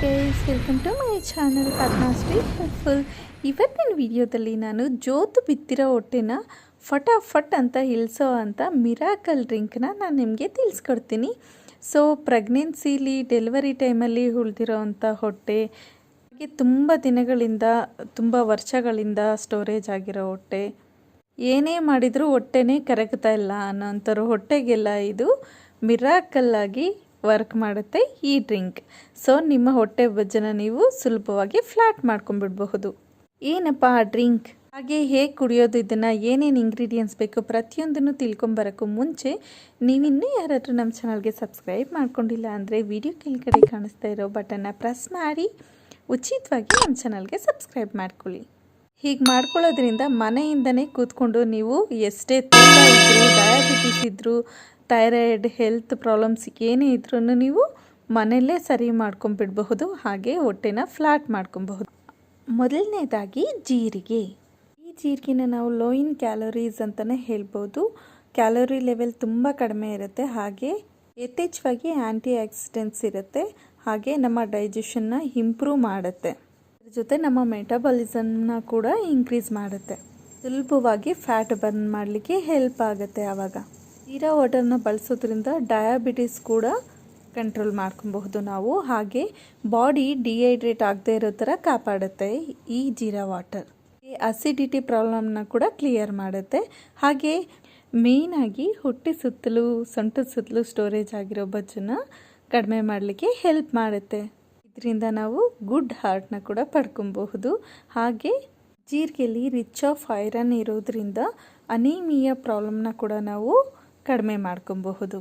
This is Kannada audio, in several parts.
Guys welcome to my channel Padmashree helpful ಇವತ್ತಿನ ವಿಡಿಯೋದಲ್ಲಿ ನಾನು ಜೋತು ಬಿತ್ತಿರೋ ಹೊಟ್ಟೆನ ಫಟಾಫಟ್ ಅಂತ ಇಳಿಸೋ ಅಂತ ಮಿರಾಕಲ್ ಡ್ರಿಂಕ್ನ ನಾನು ನಿಮಗೆ ತಿಳಿಸ್ಕೊಡ್ತೀನಿ. ಸೊ ಪ್ರೆಗ್ನೆನ್ಸಿಲಿ ಡೆಲಿವರಿ ಟೈಮಲ್ಲಿ ಉಳಿದಿರೋ ಅಂಥ ಹೊಟ್ಟೆ, ಹಾಗೆ ತುಂಬ ದಿನಗಳಿಂದ, ತುಂಬ ವರ್ಷಗಳಿಂದ ಸ್ಟೋರೇಜ್ ಆಗಿರೋ ಹೊಟ್ಟೆ. ಏನೇ ಮಾಡಿದರೂ ಹೊಟ್ಟೆನೇ ಕರಗ್ತಾ ಇಲ್ಲ ಅನ್ನೋಂಥವ್ರು ಹೊಟ್ಟೆಗೆಲ್ಲ ಇದು ಮಿರಾಕಲ್ ಆಗಿ ವರ್ಕ್ ಮಾಡುತ್ತೆ ಈ ಡ್ರಿಂಕ್. ಸೊ, ನಿಮ್ಮ ಹೊಟ್ಟೆ ಬಜ್ಜನ ನೀವು ಸುಲಭವಾಗಿ ಫ್ಲ್ಯಾಟ್ ಮಾಡ್ಕೊಂಡ್ಬಿಡ್ಬಹುದು. ಏನಪ್ಪ ಆ ಡ್ರಿಂಕ್? ಹಾಗೆ ಹೇಗೆ ಕುಡಿಯೋದು? ಇದನ್ನು ಏನೇನು ಇಂಗ್ರೀಡಿಯೆಂಟ್ಸ್ ಬೇಕು? ಪ್ರತಿಯೊಂದನ್ನು ತಿಳ್ಕೊಂಬರೋಕ್ಕೂ ಮುಂಚೆ ನೀವಿನ್ನೂ ಯಾರಾದರೂ ನಮ್ಮ ಚಾನಲ್ಗೆ ಸಬ್ಸ್ಕ್ರೈಬ್ ಮಾಡ್ಕೊಂಡಿಲ್ಲ ಅಂದರೆ ವಿಡಿಯೋ ಕೆಳಗಡೆ ಕಾಣಿಸ್ತಾ ಇರೋ ಬಟನ್ನ ಪ್ರೆಸ್ ಮಾಡಿ, ಉಚಿತವಾಗಿ ನಮ್ಮ ಚಾನಲ್ಗೆ ಸಬ್ಸ್ಕ್ರೈಬ್ ಮಾಡ್ಕೊಳ್ಳಿ. ಹೀಗೆ ಮಾಡ್ಕೊಳ್ಳೋದ್ರಿಂದ ಮನೆಯಿಂದನೇ ಕೂತ್ಕೊಂಡು ನೀವು ಎಷ್ಟೇ ತೂಕ ಇದ್ದರೂ ಡಯಾಬಿಟಿಸ್ ಇದ್ದರೂ ಥೈರಾಯ್ಡ್, ಹೆಲ್ತ್ ಪ್ರಾಬ್ಲಮ್ಸ್ ಏನೇ ಇದ್ರೂ ನೀವು ಮನೆಯಲ್ಲೇ ಸರಿ ಮಾಡ್ಕೊಂಬಿಡಬಹುದು, ಹಾಗೆ ಹೊಟ್ಟೆನ ಫ್ಲಾಟ್ ಮಾಡ್ಕೊಬಹುದು. ಮೊದಲನೇದಾಗಿ ಜೀರಿಗೆ. ಈ ಜೀರಿಗೆನ ನಾವು ಲೋ ಇನ್ ಕ್ಯಾಲೋರೀಸ್ ಅಂತಲೇ ಹೇಳ್ಬೋದು. ಕ್ಯಾಲೋರಿ ಲೆವೆಲ್ ತುಂಬ ಕಡಿಮೆ ಇರುತ್ತೆ, ಹಾಗೆ ಯಥೇಚ್ಛವಾಗಿ ಆ್ಯಂಟಿ ಆಕ್ಸಿಡೆಂಟ್ಸ್ ಇರುತ್ತೆ, ಹಾಗೆ ನಮ್ಮ ಡೈಜೆಷನ್ನ ಇಂಪ್ರೂವ್ ಮಾಡುತ್ತೆ. ಅದ್ರ ಜೊತೆ ನಮ್ಮ ಮೆಟಬಾಲಿಸಮ್ನ ಕೂಡ ಇನ್ಕ್ರೀಸ್ ಮಾಡುತ್ತೆ. ಸುಲಭವಾಗಿ ಫ್ಯಾಟ್ ಬರ್ನ್ ಮಾಡಲಿಕ್ಕೆ ಹೆಲ್ಪ್ ಆಗುತ್ತೆ ಆವಾಗ. ಜೀರಾ ವಾಟರ್ನ ಬಳಸೋದ್ರಿಂದ ಡಯಾಬಿಟಿಸ್ ಕೂಡ ಕಂಟ್ರೋಲ್ ಮಾಡ್ಕೊಬಹುದು ನಾವು. ಹಾಗೆ ಬಾಡಿ ಡಿಹೈಡ್ರೇಟ್ ಆಗದೆ ಇರೋ ಥರ ಕಾಪಾಡುತ್ತೆ ಈ ಜೀರಾ ವಾಟರ್ ಈ ಅಸಿಡಿಟಿ ಪ್ರಾಬ್ಲಮ್ನ ಕೂಡ ಕ್ಲಿಯರ್ ಮಾಡುತ್ತೆ. ಹಾಗೆ ಮೇಯ್ನಾಗಿ ಹುಟ್ಟಿ ಸುತ್ತಲೂ, ಸೊಂಟದ ಸುತ್ತಲೂ ಸ್ಟೋರೇಜ್ ಆಗಿರೋ ಬಜ್ಜನ್ನು ಕಡಿಮೆ ಮಾಡಲಿಕ್ಕೆ ಹೆಲ್ಪ್ ಮಾಡುತ್ತೆ. ಇದರಿಂದ ನಾವು ಗುಡ್ ಹಾರ್ಟ್ನ ಕೂಡ ಪಡ್ಕೊಬಹುದು. ಹಾಗೆ ಜೀರಿಗೆಯಲ್ಲಿ ರಿಚ್ ಆಫ್ ಐರನ್ ಇರೋದ್ರಿಂದ ಅನೀಮಿಯಾ ಪ್ರಾಬ್ಲಮ್ನ ಕೂಡ ನಾವು ಕಡಿಮೆ ಮಾಡ್ಕೊಬಹುದು.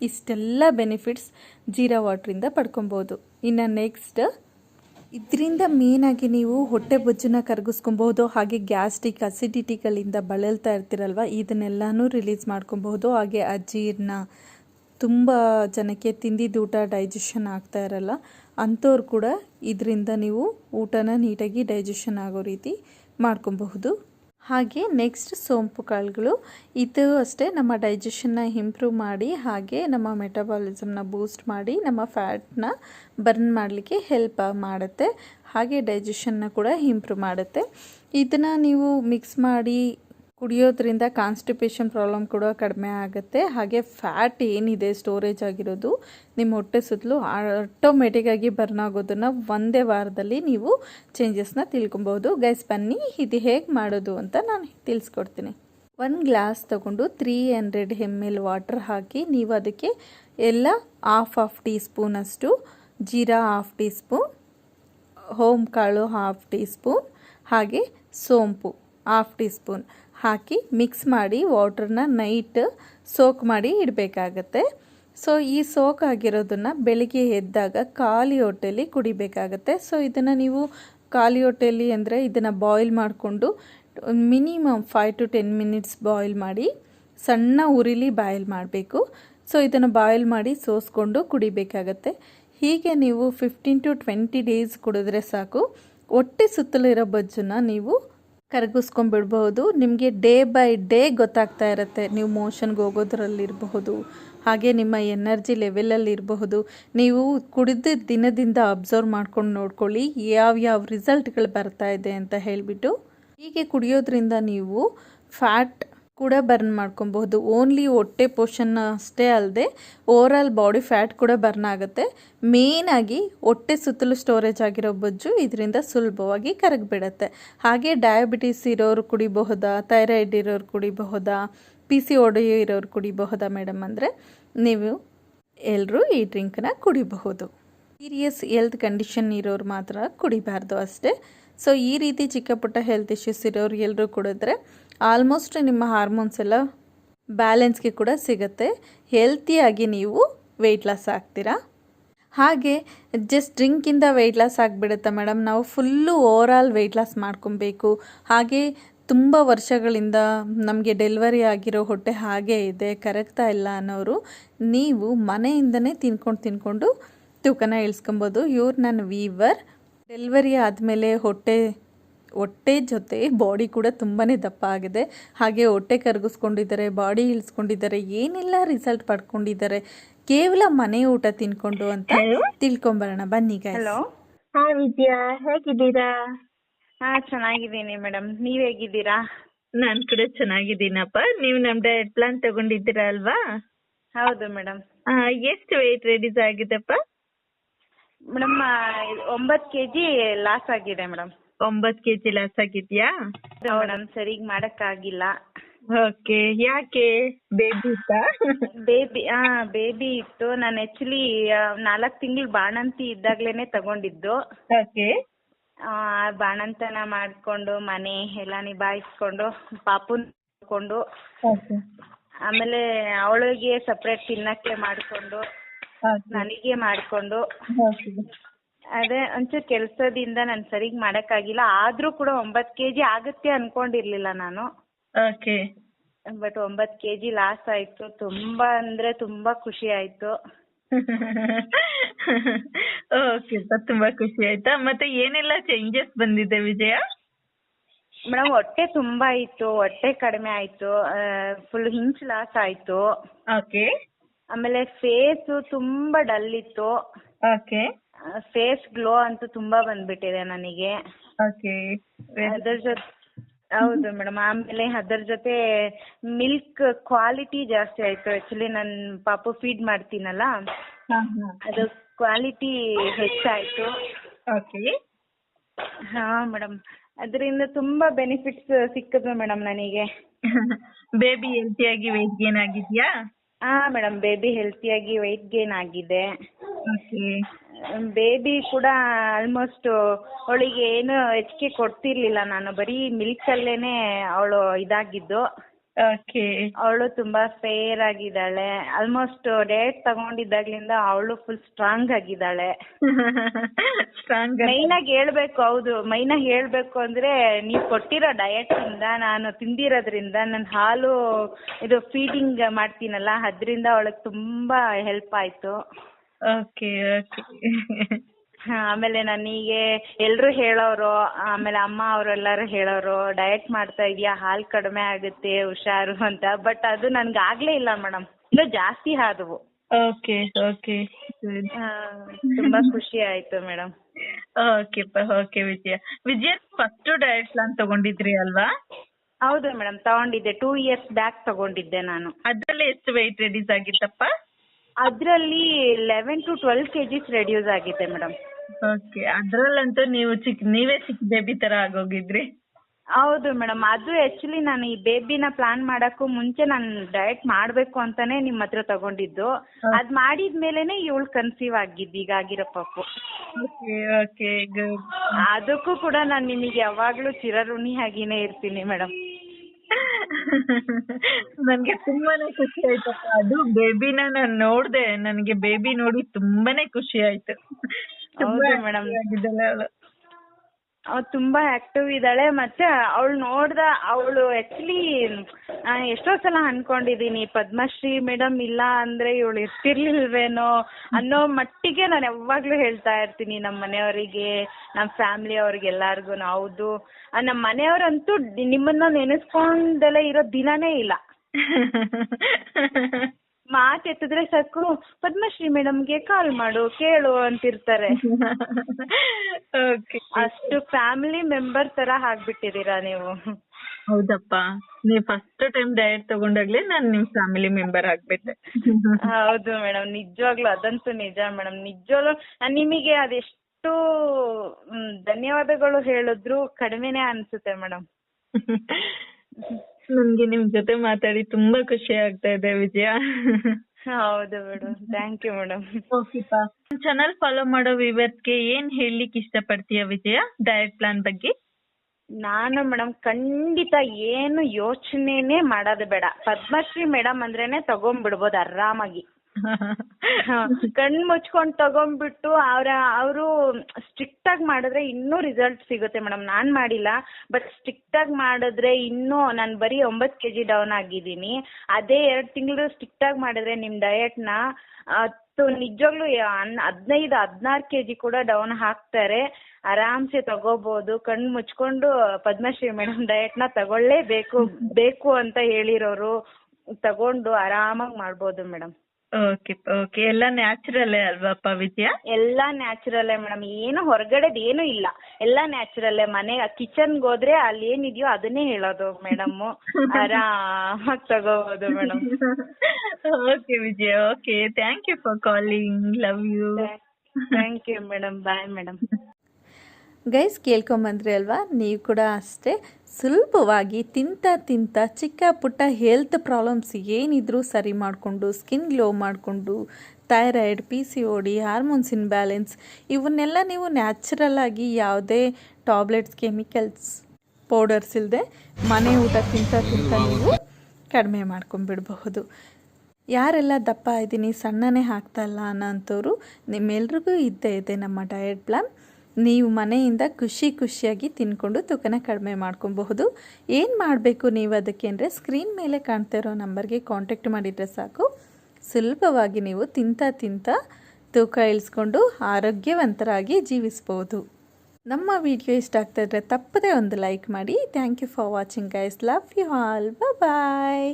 ಇಷ್ಟೆಲ್ಲ ಬೆನಿಫಿಟ್ಸ್ ಜೀರಾ ವಾಟ್ರಿಂದ ಪಡ್ಕೊಬೋದು ಇನ್ನು ನೆಕ್ಸ್ಟ್ ಇದರಿಂದ ಮೇನಾಗಿ ನೀವು ಹೊಟ್ಟೆ ಬೊಜ್ಜನ್ನ ಕರಗಿಸ್ಕೊಬಹುದು, ಹಾಗೆ ಗ್ಯಾಸ್ಟ್ರಿಕ್ ಅಸಿಡಿಟಿಗಳಿಂದ ಬಳಲ್ತಾ ಇರ್ತೀರಲ್ವ, ಇದನ್ನೆಲ್ಲನೂ ರಿಲೀಸ್ ಮಾಡ್ಕೊಬಹುದು. ಹಾಗೆ ಅಜೀರ್ಣ ತುಂಬ ಜನಕ್ಕೆ ತಿಂದಿದ್ದು ಊಟ ಡೈಜೆಷನ್ ಆಗ್ತಾ ಇರಲ್ಲ, ಅಂಥವ್ರು ಕೂಡ ಇದರಿಂದ ನೀವು ಊಟನ ನೀಟಾಗಿ ಡೈಜೆಷನ್ ಆಗೋ ರೀತಿ ಮಾಡ್ಕೊಬಹುದು. ಹಾಗೆ ನೆಕ್ಸ್ಟ್ ಸೋಂಪು ಕಾಳುಗಳು. ಇದು ಅಷ್ಟೇ ನಮ್ಮ ಡೈಜೆಷನ್ನ ಇಂಪ್ರೂವ್ ಮಾಡಿ, ಹಾಗೆ ನಮ್ಮ ಮೆಟಬಾಲಿಸಮ್ನ ಬೂಸ್ಟ್ ಮಾಡಿ, ನಮ್ಮ ಫ್ಯಾಟ್ನ ಬರ್ನ್ ಮಾಡಲಿಕ್ಕೆ ಹೆಲ್ಪ್ ಮಾಡುತ್ತೆ. ಹಾಗೆ ಡೈಜೆಷನ್ನ ಕೂಡ ಇಂಪ್ರೂವ್ ಮಾಡುತ್ತೆ. ಇದನ್ನು ನೀವು ಮಿಕ್ಸ್ ಮಾಡಿ ಕುಡಿಯೋದ್ರಿಂದ ಕಾನ್ಸ್ಟಿಪೇಷನ್ ಪ್ರಾಬ್ಲಮ್ ಕೂಡ ಕಡಿಮೆ ಆಗುತ್ತೆ. ಹಾಗೆ ಫ್ಯಾಟ್ ಏನಿದೆ ಸ್ಟೋರೇಜ್ ಆಗಿರೋದು, ನಿಮ್ಮ ಹೊಟ್ಟೆ ಸುತ್ತಲೂ ಆಟೋಮೆಟಿಕ್ಕಾಗಿ ಬರ್ನ್ ಆಗೋದನ್ನು ಒಂದೇ ವಾರದಲ್ಲಿ ನೀವು ಚೇಂಜಸ್ನ ತಿಳ್ಕೊಬೋದು ಗೈಸ್ ಬನ್ನಿ, ಇದು ಹೇಗೆ ಮಾಡೋದು ಅಂತ ನಾನು ತಿಳಿಸ್ಕೊಡ್ತೀನಿ. ಒಂದು ಗ್ಲಾಸ್ ತಗೊಂಡು three hundred M L water ಹಾಕಿ ನೀವು ಅದಕ್ಕೆ ಎಲ್ಲ ಹಾಫ್ ಹಾಫ್ ಟೀ ಸ್ಪೂನಷ್ಟು ಜೀರಾ ಹಾಫ್ ಟೀ ಸ್ಪೂನ್ ಹೋಮ್ ಕಾಳು ಹಾಫ್ ಟೀ ಸ್ಪೂನ್ ಹಾಗೆ ಸೋಂಪು ಹಾಫ್ ಟೀ ಸ್ಪೂನ್ ಹಾಕಿ ಮಿಕ್ಸ್ ಮಾಡಿ ವಾಟ್ರನ್ನ ನೈಟ್ ಸೋಕ್ ಮಾಡಿ ಇಡಬೇಕಾಗತ್ತೆ. ಸೊ, ಈ ಸೋಕ್ ಆಗಿರೋದನ್ನು ಬೆಳಿಗ್ಗೆ ಎದ್ದಾಗ ಖಾಲಿ ಹೊಟ್ಟೆಲಿ ಕುಡಿಬೇಕಾಗತ್ತೆ. ಸೊ, ಇದನ್ನು ನೀವು ಖಾಲಿ ಹೊಟ್ಟೆಲಿ ಅಂದರೆ ಇದನ್ನು ಬಾಯ್ಲ್ ಮಾಡಿಕೊಂಡು minimum five to ten minutes boil ಮಾಡಿ ಸಣ್ಣ ಉರಿಲಿ ಬಾಯ್ಲ್ ಮಾಡಬೇಕು. ಸೊ, ಇದನ್ನು ಬಾಯ್ಲ್ ಮಾಡಿ ಸೋಸ್ಕೊಂಡು ಕುಡಿಬೇಕಾಗತ್ತೆ. ಹೀಗೆ ನೀವು ಫಿಫ್ಟೀನ್ ಟು ಟ್ವೆಂಟಿ ಡೇಸ್ ಕುಡಿದ್ರೆ ಸಾಕು. ಹೊಟ್ಟೆ ಸುತ್ತಲಿರೋ ಬಜ್ಜನ್ನು ನೀವು ಕರಗಿಸ್ಕೊಂಡ್ಬಿಡ್ಬಹುದು. ನಿಮಗೆ ಡೇ ಬೈ ಡೇ ಗೊತ್ತಾಗ್ತಾ ಇರುತ್ತೆ. ನೀವು ಮೋಷನ್ಗೆ ಹೋಗೋದ್ರಲ್ಲಿರಬಹುದು. ಹಾಗೆ ನಿಮ್ಮ ಎನರ್ಜಿ ಲೆವೆಲಲ್ಲಿ ಇರಬಹುದು. ನೀವು ಕುಡಿದ ದಿನದಿಂದ ಅಬ್ಸರ್ವ್ ಮಾಡ್ಕೊಂಡು ನೋಡ್ಕೊಳ್ಳಿ ಯಾವ್ಯಾವ ರಿಸಲ್ಟ್ಗಳು ಬರ್ತಾ ಇದೆ ಅಂತ ಹೇಳಿಬಿಟ್ಟು. ಹೀಗೆ ಕುಡಿಯೋದ್ರಿಂದ ನೀವು ಫ್ಯಾಟ್ ಕೂಡ ಬರ್ನ್ ಮಾಡ್ಕೊಬಹುದು. ಓನ್ಲಿ ಹೊಟ್ಟೆ ಪೋಷನ್ ಅಷ್ಟೇ ಅಲ್ಲದೆ ಓವರಾಲ್ ಬಾಡಿ ಫ್ಯಾಟ್ ಕೂಡ ಬರ್ನ್ ಆಗುತ್ತೆ. ಮೇಯ್ನಾಗಿ ಹೊಟ್ಟೆ ಸುತ್ತಲೂ ಸ್ಟೋರೇಜ್ ಆಗಿರೋ ಬೊಜ್ಜು ಇದರಿಂದ ಸುಲಭವಾಗಿ ಕರಗಿಬಿಡತ್ತೆ. ಹಾಗೆ ಡಯಾಬಿಟಿಸ್ ಇರೋರು ಕುಡಿಬಹುದಾ ಥೈರಾಯ್ಡ್ ಇರೋರು ಕುಡಿಬಹುದಾ ಪಿ ಸಿ ಒಡೆಯೋ ಇರೋರು ಕುಡಿಬಹುದಾ ಮೇಡಮ್ ಅಂದರೆ, ನೀವು ಎಲ್ಲರೂ ಈ ಡ್ರಿಂಕನ್ನ ಕುಡಿಬಹುದು. ಸೀರಿಯಸ್ ಹೆಲ್ತ್ ಕಂಡೀಷನ್ ಇರೋರು ಮಾತ್ರ ಕುಡಿಬಾರ್ದು ಅಷ್ಟೇ. ಸೊ ಈ ರೀತಿ ಚಿಕ್ಕ ಪುಟ್ಟ ಹೆಲ್ತ್ ಇಶ್ಯೂಸ್ ಇರೋರು ಎಲ್ಲರೂ ಕುಡಿದ್ರೆ ಆಲ್ಮೋಸ್ಟ್ ನಿಮ್ಮ ಹಾರ್ಮೋನ್ಸ್ ಎಲ್ಲ ಬ್ಯಾಲೆನ್ಸ್ಗೆ ಕೂಡ ಸಿಗುತ್ತೆ. ಹೆಲ್ತಿಯಾಗಿ ನೀವು ವೆಯ್ಟ್ ಲಾಸ್ ಆಗ್ತೀರಾ? ಹಾಗೆ ಜಸ್ಟ್ ಡ್ರಿಂಕಿಂದ ವೆಯ್ಟ್ ಲಾಸ್ ಆಗಿಬಿಡುತ್ತೆ ಮೇಡಮ್ ನಾವು ಫುಲ್ಲು ಓವರಾಲ್ ವೆಯ್ಟ್ ಲಾಸ್ ಮಾಡ್ಕೊಬೇಕು. ಹಾಗೆ ತುಂಬ ವರ್ಷಗಳಿಂದ ನಮಗೆ ಡೆಲಿವರಿ ಆಗಿರೋ ಹೊಟ್ಟೆ ಹಾಗೇ ಇದೆ, ಕರಗ್ತಾ ಇಲ್ಲ ಅನ್ನೋರು ನೀವು ಮನೆಯಿಂದನೇ ತಿನ್ಕೊಂಡು ತಿನ್ಕೊಂಡು ತೂಕನ ಇಳಿಸ್ಕೊಬೋದು. ಇವ್ರು ನನ್ನ ವೀವರ್ ಡೆಲಿವರಿ ಆದಮೇಲೆ ಹೊಟ್ಟೆ ಹೊಟ್ಟೆ ಜೊತೆ ಬಾಡಿ ಕೂಡ ತುಂಬಾ ದಪ್ಪ ಆಗಿದೆ. ಹಾಗೆ ಹೊಟ್ಟೆ ಕರಗಿಸ್ಕೊಂಡಿದ್ದಾರೆ ಬಾಡಿ ಇಳಿಸ್ಕೊಂಡಿದ್ದಾರೆ ಏನೆಲ್ಲ ರಿಸಲ್ಟ್ ಪಡ್ಕೊಂಡಿದ್ದಾರೆ ಕೇವಲ ಮನೆ ಊಟ ತಿನ್ಕೊಂಡು ಅಂತ ತಿಳ್ಕೊಂಬರೋಣ. ಬನ್ನಿ. ಹಲೋ ಹಾ ವಿದ್ಯಾ ಹೇಗಿದ್ದೀರಾ? ಹಾ ಚೆನ್ನಾಗಿದ್ದೀನಿ ಮೇಡಮ್. ನೀವ್ ಹೇಗಿದ್ದೀರಾ? ನಾನ್ ಕೂಡ ಚೆನ್ನಾಗಿದ್ದೀನಪ್ಪ. ನೀವು ನಮ್ ಡಯಟ್ ಪ್ಲಾನ್ ತಗೊಂಡಿದ್ದೀರಾ ಅಲ್ವಾ? ಹೌದು ಮೇಡಮ್. ಆ, ಎಷ್ಟು ವೆಯ್ಟ್ ರೆಡ್ಯೂಸ್ ಆಗಿದೆಪ್ಪ? ಮೇಡಮ್ ಒಂಬತ್ತು ಕೆಜಿ ಲಾಸ್ ಆಗಿದೆ ಮೇಡಮ್. ಒಂಬತ್ ಕೆಜಿ ಲಾಸ್ ಆಗಿದ್ಯಾ? ಸರಿಗ್ ಮಾಡಕ್ಕಾಗಿಲ್ಲ. ಓಕೆ ಯಾಕೆ? ಬೇಬಿ ಇತ್ತಾ? ಬೇಬಿ ಆ ಬೇಬಿ ಇತ್ತು. ನಾನು ಆಕ್ಚುಲಿ ನಾಲ್ಕು ತಿಂಗಳು ಬಾಣಂತಿ ಇದ್ದಾಗ್ಲೇನೆ ತಗೊಂಡಿದ್ದು. ಓಕೆ. ಆ, ಬಾಣಂತನ ಮಾಡ್ಕೊಂಡು ಮನೆ ಎಲ್ಲ ನಿಭಾಯಿಸ್ಕೊಂಡು ಪಾಪುನ್ ನೋಡ್ಕೊಂಡು ಆಮೇಲೆ ಅವಳಿಗೆ ಸಪ್ರೇಟ್ ತಿನ್ನಕ್ಕೆ ಮಾಡ್ಕೊಂಡು ನನಗೆ ಮಾಡ್ಕೊಂಡು ಅದೇ ಒಂಚೂರು ಕೆಲಸದಿಂದ ನಾನು ಸರಿಗ್ ಮಾಡಕ್ಕಾಗಿಲ್ಲ. ಆದ್ರೂ ಕೂಡ ಒಂಬತ್ತು ಕೆಜಿ ಆಗುತ್ತೆ ಅನ್ಕೊಂಡಿರ್ಲಿಲ್ಲ ನಾನು. ಓಕೆ. ಬಟ್ ಒಂಬತ್ತು ಕೆಜಿ ಲಾಸ್ ಆಯ್ತು. ತುಂಬಾ ಅಂದ್ರೆ ತುಂಬಾ ಖುಷಿ ಆಯ್ತು. ಓಕೆ ತುಂಬಾ ಖುಷಿ ಆಯ್ತಾ? ಮತ್ತೆ ಏನೆಲ್ಲ ಚೇಂಜಸ್ ಬಂದಿದೆ ವಿಜಯ? ಮೇಡಮ್ ಹೊಟ್ಟೆ ತುಂಬಾ ಇತ್ತು. ಹೊಟ್ಟೆ ಕಡಿಮೆ ಆಯ್ತು. ಫುಲ್ ಹಿಂಚ್ ಲಾಸ್ ಆಯ್ತು. ಓಕೆ. ಆಮೇಲೆ ಫೇಸ್ ತುಂಬಾ ಡಲ್ ಇತ್ತು. ಓಕೆ. ಫೇಸ್ ಗ್ಲೋ ಅಂತೂ ತುಂಬಾ ಬಂದ್ಬಿಟ್ಟಿದೆ ನನಗೆ. ಓಕೆ. ಅದರ ಜೊತೆ ಹೌದು ಮೇಡಮ್. ಆಮೇಲೆ ಅದರ ಜೊತೆ ಮಿಲ್ಕ್ ಕ್ವಾಲಿಟಿ ಜಾಸ್ತಿ ಆಯ್ತು ಆಕ್ಚುಲಿ. ನನ್ ಪಾಪು ಫೀಡ್ ಮಾಡ್ತೀನಲ್ಲ. ಅದು ಕ್ವಾಲಿಟಿ ಹೆಚ್ಚಾಯ್ತು. ಓಕೆ. ಹಾ ಮೇಡಮ್. ಅದರಿಂದ ತುಂಬಾ ಬೆನಿಫಿಟ್ಸ್ ಸಿಕ್ಕಿದ್ವು ಮೇಡಮ್ ನನಗೆ. ಬೇಬಿ ಹೆಲ್ತಿಯಾಗಿ ವೆಯ್ಟ್ ಗೇನ್ ಆಗಿದ್ಯಾ? ಹಾ ಮೇಡಮ್. ಬೇಬಿ ಹೆಲ್ತಿಯಾಗಿ ವೆಯ್ಟ್ ಗೇನ್ ಆಗಿದೆ. ಬೇಬಿ ಕೂಡ ಆಲ್ಮೋಸ್ಟ್ ಅವಳಿಗೆ ಏನು ಹೆಚ್ಚಿಗೆ ಕೊಡ್ತಿರ್ಲಿಲ್ಲ ನಾನು. ಬರೀ ಮಿಲ್ಕ್ ಅಲ್ಲೇನೆ ಅವಳು ಇದಾಗಿದ್ದು. ಓಕೆ ಅವಳು ತುಂಬಾ ಫೇರ್ ಆಗಿದ್ದಾಳೆ. ಆಲ್ಮೋಸ್ಟ್ ಡಯಟ್ ತಗೊಂಡಿದ್ದಾಗ್ಲಿಂದ ಅವಳು ಫುಲ್ ಸ್ಟ್ರಾಂಗ್ ಆಗಿದ್ದಾಳೆ. ಸ್ಟ್ರಾಂಗ್ ಆಗಿ. ಹೇಳ್ಬೇಕು ಹೌದು. ಮೈನ್ ಆಗಿ ಹೇಳ್ಬೇಕು ಅಂದ್ರೆ ನೀವ್ ಕೊಟ್ಟಿರೋ ಡಯಟ್ ಇಂದ ನಾನು ತಿಂದಿರೋದ್ರಿಂದ ನನ್ನ ಹಾಲು ಇದು ಫೀಡಿಂಗ್ ಮಾಡ್ತೀನಲ್ಲ ಅದ್ರಿಂದ ಅವಳಿಗೆ ತುಂಬಾ ಹೆಲ್ಪ್ ಆಯ್ತು. ಓಕೆ ಓಕೆ ಆಮೇಲೆ ನನಗೆ ಎಲ್ರು ಹೇಳೋರು ಆಮೇಲೆ ಅಮ್ಮ ಅವರೆಲ್ಲರೂ ಹೇಳೋರು ಡಯಟ್ ಮಾಡ್ತಾ ಇದೀಯಾ ಹಾಲ್ ಕಡಿಮೆ ಆಗುತ್ತೆ ಹುಷಾರು ಅಂತ ಬಟ್ ಅದು ನನ್ಗೆ ಆಗ್ಲೇ ಇಲ್ಲ ಮೇಡಮ್ ಇನ್ನೂ ಜಾಸ್ತಿ ಆದವು. ಓಕೆ ಓಕೆ ತುಂಬಾ ಖುಷಿ ಆಯ್ತು madam okay okay Vijaya Vijaya first diet plan ತಗೊಂಡಿದ್ರಿ ಅಲ್ವಾ? ಹೌದು ಮೇಡಮ್ ತಗೊಂಡಿದ್ದೆ. ಟೂ ಇಯರ್ಸ್ ಬ್ಯಾಕ್ ತಗೊಂಡಿದ್ದೆ ನಾನು. ಅದರಲ್ಲಿ ಎಷ್ಟು ವೆಯ್ಟ್ ರೆಡ್ಯೂಸ್ ಆಗಿತ್ತಪ್ಪ? ಅದ್ರಲ್ಲಿ eleven to twelve KGs reduce ಆಗಿದೆ ಮೇಡಮ್ ಓಕೆ ಅದ್ರಲ್ಲಂತೂ ನೀವು ಚಿಕ್ಕ ನೀವೇ ಚಿಕ್ಕ ಬೇಬಿ ತರ ಆಗೋಗಿದ್ರಿ. ಹೌದು ಮೇಡಮ್ ಅದು ಆಕ್ಚುಲಿ ನಾನು ಈ ಬೇಬಿನ ಪ್ಲಾನ್ ಮಾಡಕ್ಕೂ ಮುಂಚೆ ನಾನು ಡಯಟ್ ಮಾಡ್ಬೇಕು ಅಂತಾನೆ ನಿಮ್ಮ ಹತ್ರ ತಗೊಂಡಿದ್ದು. ಅದ್ ಮಾಡಿದ್ಮೇಲೆನೆ ಇವಳು ಕನ್ಸೀವ್ ಆಗಿದ್ದು ಈಗ ಆಗಿರೋ ಪಾಪು ಓಕೆ ಓಕೆ ಅದಕ್ಕೂ ಕೂಡ ನಾನು ನಿಮಗೆ ಯಾವಾಗ್ಲೂ ಚಿರಋಣಿಯಾಗಿನೇ ಇರ್ತೀನಿ ಮೇಡಮ್ ನನ್ಗೆ ತುಂಬಾನೇ ಖುಷಿ ಆಯ್ತಪ್ಪ ಅದು ಬೇಬಿನ ನಾನ್ ನೋಡ್ದೆ. ನನ್ಗೆ ಬೇಬಿ ನೋಡಿ ತುಂಬಾನೇ ಖುಷಿ ಆಯ್ತು ತುಂಬಾ ಹೌದು madam. active ಆಗಿದ್ದಾಳೆ ಅವಳು ತುಂಬಾ ಆಕ್ಟಿವ್ ಇದ್ದಾಳೆ. ಮತ್ತೆ ಅವಳು ನೋಡ್ದ, ಅವಳು ಆಕ್ಚುಲಿ ಎಷ್ಟೋ ಸಲ ಅನ್ಕೊಂಡಿದೀನಿ ಪದ್ಮಶ್ರೀ ಮೇಡಮ್ ಇಲ್ಲ ಅಂದ್ರೆ ಇವಳು ಇರ್ತಿರ್ಲಿಲ್ವೇನೋ ಅನ್ನೋ ಮಟ್ಟಿಗೆ ನಾನು ಯಾವಾಗ್ಲೂ ಹೇಳ್ತಾ ಇರ್ತೀನಿ ನಮ್ಮ ಮನೆಯವರಿಗೆ ನಮ್ಮ ಫ್ಯಾಮಿಲಿ ಅವ್ರಿಗೆ ಎಲ್ಲಾರ್ಗು ಹೌದು. ನಮ್ಮ ಮನೆಯವ್ರಂತೂ ನಿಮ್ಮನ್ನ ನೆನೆಸ್ಕೊಂಡೆಲ್ಲ ಇರೋ ದಿನನೇ ಇಲ್ಲ. ಮಾತ್ ಎತ್ತಿದ್ರೆ ಸಾಕು, ಪದ್ಮಶ್ರೀ ಮೇಡಮ್ಗೆ ಕಾಲ್ ಮಾಡು, ಕೇಳು ಅಂತಿರ್ತಾರೆ. ಅಷ್ಟು ಫ್ಯಾಮಿಲಿ ಮೆಂಬರ್ ತರ ಆಗ್ಬಿಟ್ಟಿದೀರಾ ನೀವು? ಹೌದಪ್ಪ. ನೀವ್ ಫಸ್ಟ್ ಟೈಮ್ ಡಯಟ್ ತಗೊಂಡಾಗ್ಲೇ ನಾನ್ ನಿಮ್ ಫ್ಯಾಮಿಲಿ ಮೆಂಬರ್ ಆಗ್ಬಿಟ್ಟೆ. ಹೌದು ಮೇಡಮ್ ನಿಜವಾಗ್ಲೂ ಅದಂತೂ ನಿಜ ಮೇಡಮ್ ನಿಜವಾಗ್ಲೂ ನಾನ್ ನಿಮಗೆ ಅದೆಷ್ಟು ಧನ್ಯವಾದಗಳು ಹೇಳಿದ್ರು ಕಡಿಮೆನೆ ಅನ್ಸುತ್ತೆ ಮೇಡಮ್ ನನ್ಗೆ ನಿಮ್ ಜೊತೆ ಮಾತಾಡಿ ತುಂಬಾ ಖುಷಿ ಆಗ್ತಾ ಇದೆ ವಿಜಯ. ಹೌದು ಮೇಡಮ್ ಥ್ಯಾಂಕ್ ಯು ಮೇಡಮ್ ಓಕೆಪಾ ಚಾನಲ್ ಫಾಲೋ ಮಾಡೋ ವಿವರ್ಸ್ಗೆ ಏನ್ ಹೇಳಲಿಕ್ಕೆ ಇಷ್ಟಪಡ್ತೀಯ ವಿಜಯ? ಡಯಟ್ ಪ್ಲಾನ್ ಬಗ್ಗೆ? ನಾನು ಮೇಡಮ್ ಖಂಡಿತ ಏನು ಯೋಚನೆನೇ ಮಾಡೋದು ಬೇಡ. ಪದ್ಮಶ್ರೀ ಮೇಡಮ್ ಅಂದ್ರೇನೆ ತಗೊಂಡ್ಬಿಡ್ಬೋದು ಆರಾಮಾಗಿ. ಕಣ್ ಮುಚ್ಕೊಂಡ್ ತಗೊಂಡ್ಬಿಟ್ಟು ಅವ್ರ, ಅವರು ಸ್ಟ್ರಿಕ್ಟ್ ಆಗಿ ಮಾಡಿದ್ರೆ ಇನ್ನೂ ರಿಸಲ್ಟ್ ಸಿಗುತ್ತೆ ಮೇಡಮ್ ನಾನ್ ಮಾಡಿಲ್ಲ ಬಟ್ ಸ್ಟ್ರಿಕ್ಟ್ ಆಗಿ ಮಾಡಿದ್ರೆ ಇನ್ನೂ ನಾನು ಬರೀ ಒಂಬತ್ತು ಕೆಜಿ ಡೌನ್ ಆಗಿದ್ದೀನಿ. ಅದೇ ಎರಡ್ ತಿಂಗಳು ಸ್ಟ್ರಿಕ್ಟ್ ಆಗಿ ಮಾಡಿದ್ರೆ ನಿಮ್ ಡಯಟ್ನ, ಹತ್ತು, ನಿಜವಾಗ್ಲೂ ಹದಿನೈದು, ಹದಿನಾರು ಕೆಜಿ ಕೂಡ ಡೌನ್ ಹಾಕ್ತಾರೆ. ಆರಾಮ್ಸೆ ತಗೋಬಹುದು ಕಣ್ ಮುಚ್ಕೊಂಡು ಪದ್ಮಶ್ರೀ ಮೇಡಮ್ ಡಯಟ್ನ ತಗೊಳ್ಳೇಬೇಕು, ಬೇಕು ಅಂತ ಹೇಳಿರೋರು ತಗೊಂಡು ಆರಾಮಾಗಿ ಮಾಡ್ಬೋದು ಮೇಡಮ್ ಓಕೆ ಓಕೆ ಎಲ್ಲ ನ್ಯಾಚುರಲ್ಲೇ ಅಲ್ವಾಪ್ಪ ವಿಜಯ ಎಲ್ಲ ನ್ಯಾಚುರಲ್ಲೇ ಮೇಡಮ್ ಏನು ಹೊರಗಡೆದ್ ಏನು ಇಲ್ಲ. ಎಲ್ಲ ನ್ಯಾಚುರಲ್ಲೇ ಮನೆ ಕಿಚನ್ಗೆ ಹೋದ್ರೆ ಅಲ್ಲಿ ಏನಿದೆಯೋ ಅದನ್ನೇ ಹೇಳೋದು ಮೇಡಮ್ ಆರಾಮಾಗಿ ತಗೋಬೋದು madam okay Vijaya okay thank you for calling love you thank you madam bye madam guys ಕೇಳ್ಕೊಂಬಂದ್ರಿ ಅಲ್ವಾ? ನೀವು ಕೂಡ ಅಷ್ಟೇ ಸುಲಭವಾಗಿ ತಿಂತ ತಿಂತ ಚಿಕ್ಕ ಪುಟ್ಟ ಹೆಲ್ತ್ ಪ್ರಾಬ್ಲಮ್ಸ್ ಏನಿದ್ರೂ ಸರಿ ಮಾಡಿಕೊಂಡು ಸ್ಕಿನ್ ಗ್ಲೋ ಮಾಡಿಕೊಂಡು thyroid P C D hormones imbalance ಇವನ್ನೆಲ್ಲ ನೀವು ನ್ಯಾಚುರಲ್ ಆಗಿ ಯಾವುದೇ ಟಾಬ್ಲೆಟ್ಸ್ ಕೆಮಿಕಲ್ಸ್ ಪೌಡರ್ಸ್ ಇಲ್ಲದೆ ಮನೆ ಊಟ ತಿಂತ ತಿಂತ ನೀವು ಕಡಿಮೆ ಮಾಡ್ಕೊಂಬಿಡಬಹುದು ಯಾರೆಲ್ಲ ದಪ್ಪ ಇದ್ದೀನಿ, ಸಣ್ಣನೇ ಹಾಕ್ತಾ ಇಲ್ಲ ಅನ್ನೋಂಥವ್ರು ನಿಮ್ಮೆಲ್ರಿಗೂ ಇದ್ದೇ ಇದೆ ನಮ್ಮ ಡಯಟ್ ಪ್ಲಾನ್ ನೀವು ಮನೆಯಿಂದ ಖುಷಿ ಖುಷಿಯಾಗಿ ತಿನ್ಕೊಂಡು ತೂಕನ ಕಡಿಮೆ ಮಾಡ್ಕೊಬಹುದು. ಏನು ಮಾಡಬೇಕು ನೀವು ಅದಕ್ಕೆ ಅಂದರೆ ಸ್ಕ್ರೀನ್ ಮೇಲೆ ಕಾಣ್ತಾ ಇರೋ ನಂಬರ್ಗೆ ಕಾಂಟ್ಯಾಕ್ಟ್ ಮಾಡಿದರೆ ಸಾಕು. ಸುಲಭವಾಗಿ ನೀವು ತಿಂತ ತಿಂತ ತೂಕ ಇಳಿಸ್ಕೊಂಡು ಆರೋಗ್ಯವಂತರಾಗಿ ಜೀವಿಸ್ಬೋದು. ನಮ್ಮ ವಿಡಿಯೋ ಇಷ್ಟ ಆಗ್ತಾ ಇದ್ದರೆ ತಪ್ಪದೇ ಒಂದು ಲೈಕ್ ಮಾಡಿ. Thank you for watching guys love you all bye